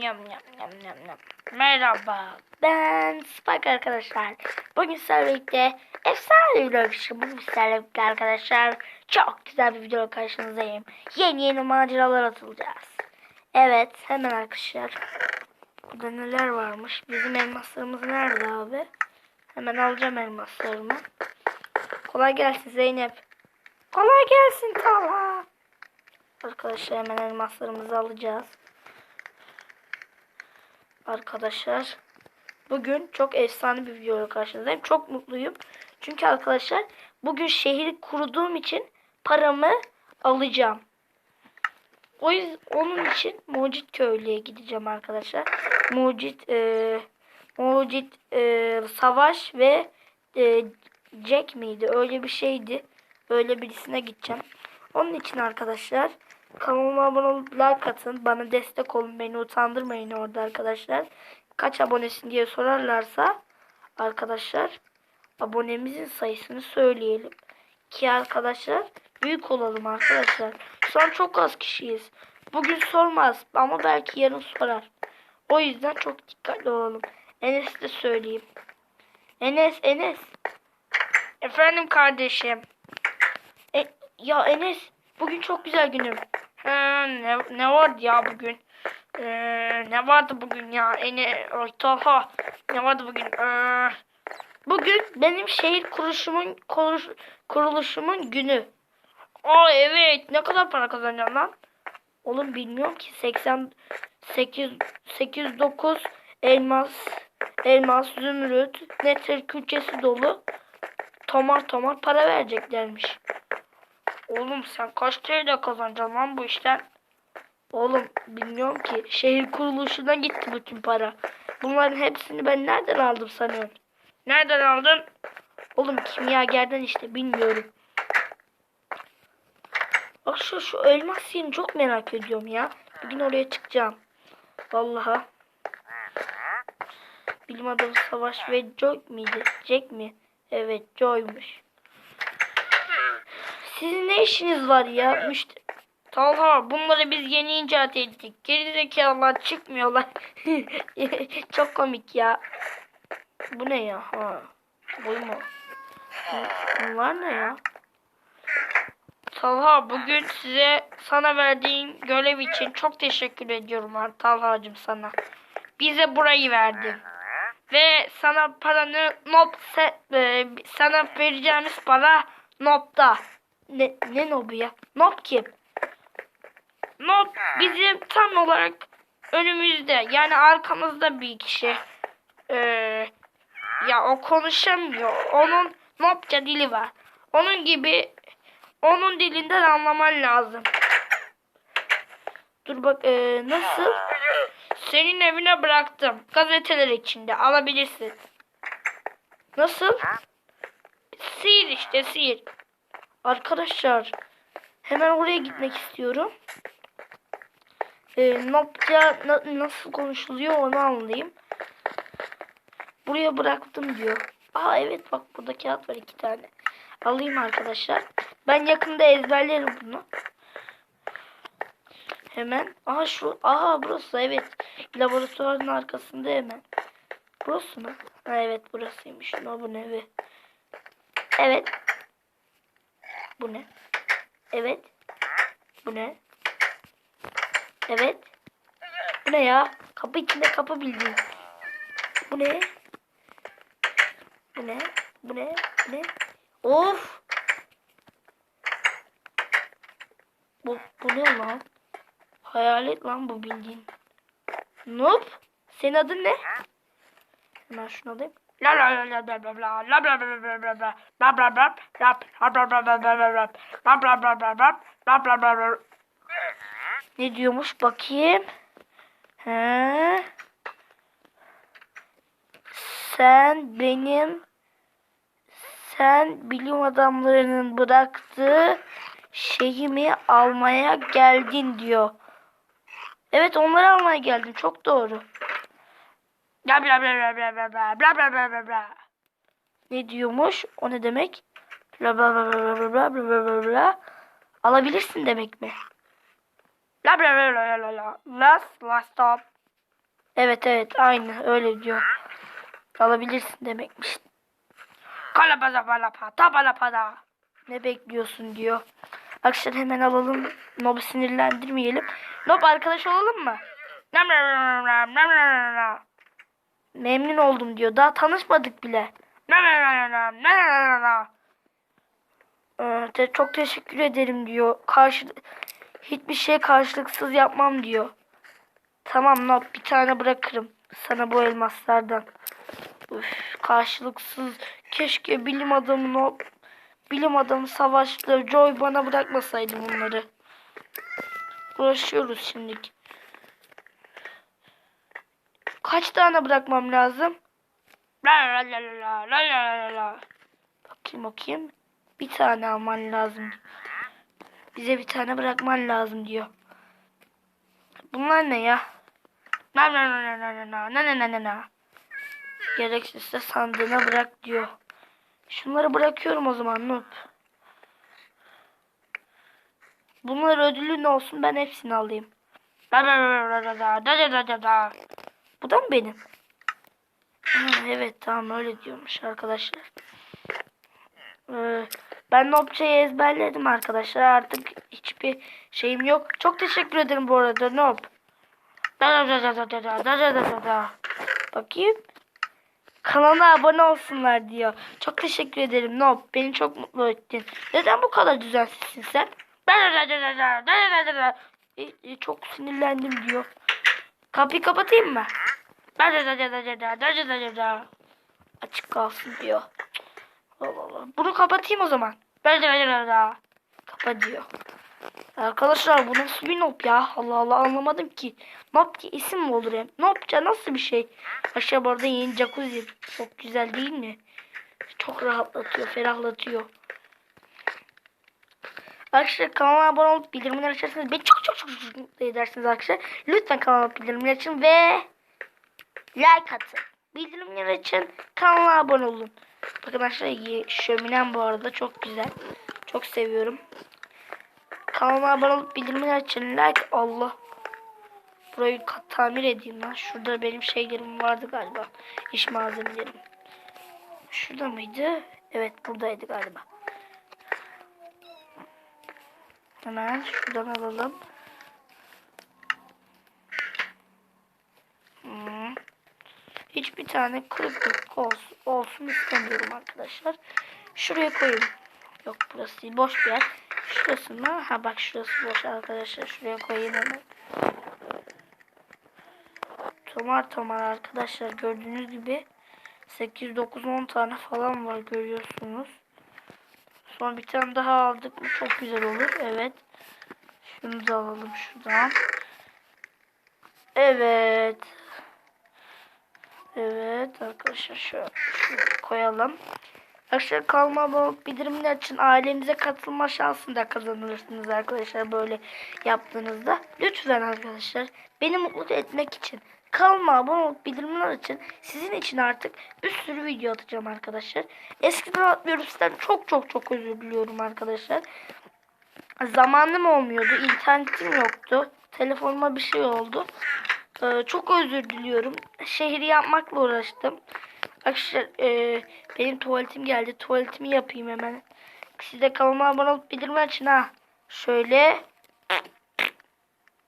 Yam yam yam yam yam. Merhaba. Ben Spike arkadaşlar. Bugün sizlerle birlikte efsane bir video akışı. Bugün sizlerle birlikte arkadaşlar çok güzel bir video karşınızdayım. Yeni yeni maceralar atılacağız. Evet hemen arkadaşlar. Burada neler varmış? Bizim elmaslarımız nerede abi? Hemen alacağım elmaslarımı. Kolay gelsin Zeynep. Kolay gelsin Talha. Arkadaşlar hemen elmaslarımızı alacağız. Arkadaşlar bugün çok efsane bir video karşınızdayım. Çok mutluyum. Çünkü arkadaşlar bugün şehri kurduğum için paramı alacağım. O yüzden onun için Mucit Köylü'ye gideceğim arkadaşlar. Mucit e, Mucit e, Savaş ve e, Jack miydi? Öyle bir şeydi. Öyle birisine gideceğim. Onun için arkadaşlar kanalıma abone olup like atın. Bana destek olun. Beni utandırmayın orada arkadaşlar. Kaç abonesin diye sorarlarsa arkadaşlar abonemizin sayısını söyleyelim. Ki arkadaşlar büyük olalım arkadaşlar. Şu an çok az kişiyiz. Bugün sormaz ama belki yarın sorar. O yüzden çok dikkatli olalım. Enes de söyleyeyim. Enes Enes. Efendim kardeşim. E, ya Enes bugün çok güzel günüm. Ha, ne, ne vardı ya bugün? Ee, ne vardı bugün ya? Ene, Talha. Ne vardı bugün? Ee, bugün benim şehir kuruluşumun kuruş, kuruluşumun günü. Aa evet. Ne kadar para kazanacağım lan? Oğlum bilmiyorum ki 80 8 8 9 elmas elmas zümrüt netir külçesi dolu tomar tomar para vereceklermiş. Oğlum sen kaç TL kazanacaksın lan bu işten? Oğlum bilmiyorum ki. Şehir kuruluşuna gitti bütün para. Bunların hepsini ben nereden aldım sanıyorum? Nereden aldın? Oğlum kimyagerden işte bilmiyorum. Bak şu, şu elmas yerini çok merak ediyorum ya. Bir gün oraya çıkacağım. Vallahi. Bilim adamı Savaş ve Joy miydi? Jack mi? Evet Joy'muş. Sizin ne işiniz var ya? Müşteri... Talha bunları biz yeni icat ettik. Geri zekalılar çıkmıyorlar. Çok komik ya. Bu ne ya? Ha. Bu mu? Bunlar ne ya? Talha bugün size sana verdiğim görev için çok teşekkür ediyorum Talha'cığım sana. Bize burayı verdin. Ve sana paranı se, e, sana vereceğimiz para nopta. Ne, ne nobu ya? Nob kim? Nob bizim tam olarak önümüzde yani arkamızda bir kişi. Ee, ya o konuşamıyor. Onun nopça dili var. Onun gibi onun dilinden anlaman lazım. Dur bak ee, nasıl? Senin evine bıraktım. Gazeteler içinde alabilirsin. Nasıl? Sihir işte sihir. Arkadaşlar hemen oraya gitmek istiyorum. Ee, nokta na, nasıl konuşuluyor onu anlayayım. Buraya bıraktım diyor. Aa evet bak burada kağıt var iki tane. Alayım arkadaşlar. Ben yakında ezberlerim bunu. Hemen. Aha şu. Aha burası evet. Laboratuvarın arkasında hemen. Burası mı? Ha, evet burasıymış. No, bu ne evi. Evet. Bu ne? Evet. Bu ne? Evet. Bu ne ya? Kapı içinde kapı bildiğin. Bu ne? Bu ne? Bu ne? Bu ne? Of! Bu, bu ne lan? Hayalet lan bu bildiğin. Noob. Senin adın ne? Hemen şunu alayım. La la la la bla bla la bla bla bla bla bla bla bla bla la bla bla bla bla la la bla bla bla Ne diyormuş bakayım. He. Sen benim sen bilim adamlarının bıraktığı şeyimi almaya geldin diyor. Evet onları almaya geldim. Çok doğru. Bla bla bla bla bla bla bla bla bla bla bla bla. Ne diyormuş? O ne demek? Bla bla bla bla bla bla bla bla bla. Alabilirsin demek mi? Bla bla bla bla bla bla. Last last stop. Evet evet aynı öyle diyor. Alabilirsin demekmiş. Kalabaza balapa tabalapada. Ne bekliyorsun diyor. Akşam hemen alalım. Nob'u sinirlendirmeyelim. Nob arkadaş olalım mı? Nam nam nam nam nam nam nam. Memnun oldum diyor. Daha tanışmadık bile. Nam nam nam nam nam nam nam. Ee, te- çok teşekkür ederim diyor. Karşı hiçbir şey karşılıksız yapmam diyor. Tamam Nob bir tane bırakırım sana bu elmaslardan. Üf, karşılıksız. Keşke bilim adamı Nob bilim adamı savaşçıları Joy bana bırakmasaydı bunları. Uğraşıyoruz şimdi. Kaç tane bırakmam lazım? La la la la la la la. Bakayım bakayım. Bir tane alman lazım. Bize bir tane bırakman lazım diyor. Bunlar ne ya? Na na na na na na na na na na na. Gereksizse sandığına bırak diyor. Şunları bırakıyorum o zaman Noob. Bunlar ödülü ne olsun ben hepsini alayım. Da da da da da da da da da da. Bu da mı benim? Ha, evet tamam öyle diyormuş arkadaşlar. Ee, ben Nobçayı ezberledim arkadaşlar. Artık hiçbir şeyim yok. Çok teşekkür ederim bu arada Nob. Da da da da da da da da da da. Bakayım. Kanala abone olsunlar diyor. Çok teşekkür ederim Nob. Beni çok mutlu ettin. Neden bu kadar düzensizsin sen? Da da da da da da da da da. E, e, çok sinirlendim diyor. Kapıyı kapatayım mı? Açık kalsın diyor. Allah Allah. Bunu kapatayım o zaman. Kapa diyor. Arkadaşlar bu nasıl bir nop ya? Allah Allah anlamadım ki. Nop ki isim mi olur hem? Nopça nasıl bir şey? Aşağı bu yeni jacuzzi. Çok güzel değil mi? Çok rahatlatıyor, ferahlatıyor. Arkadaşlar kanalıma abone olup bildirimleri açarsanız beni çok çok çok çok mutlu edersiniz arkadaşlar. Lütfen kanalıma bildirimleri açın ve like atın. Bildirimleri açın. Kanala abone olun. Bakın arkadaşlar şöminem bu arada çok güzel. Çok seviyorum. Kanalıma abone olup bildirimleri açın. Like Allah. Burayı tamir edeyim lan. Şurada benim şeylerim vardı galiba. İş malzemelerim. Şurada mıydı? Evet buradaydı galiba. Hemen şuradan alalım. Hmm. Hiçbir tane kırıklık olsun, olsun istemiyorum arkadaşlar. Şuraya koyayım. Yok burası değil. Boş bir yer. Şurası mı? Ha bak şurası boş arkadaşlar. Şuraya koyayım hemen. Tomar tomar arkadaşlar. Gördüğünüz gibi 8, 9, 10 tane falan var görüyorsunuz. Son bir tane daha aldık mı çok güzel olur. Evet. Şunu da alalım şuradan. Evet. Evet arkadaşlar şöyle, koyalım. Arkadaşlar kalma abone bildirimler için ailemize katılma şansını da kazanırsınız arkadaşlar böyle yaptığınızda. Lütfen arkadaşlar beni mutlu etmek için kanalıma abone olup bildirimler için sizin için artık bir sürü video atacağım arkadaşlar. Eskiden atmıyorum sizden çok çok çok özür diliyorum arkadaşlar. Zamanım olmuyordu, internetim yoktu. Telefonuma bir şey oldu. Ee, çok özür diliyorum. Şehri yapmakla uğraştım. Arkadaşlar e, benim tuvaletim geldi. Tuvaletimi yapayım hemen. Siz de kanalıma abone olup bildirim açın ha. Şöyle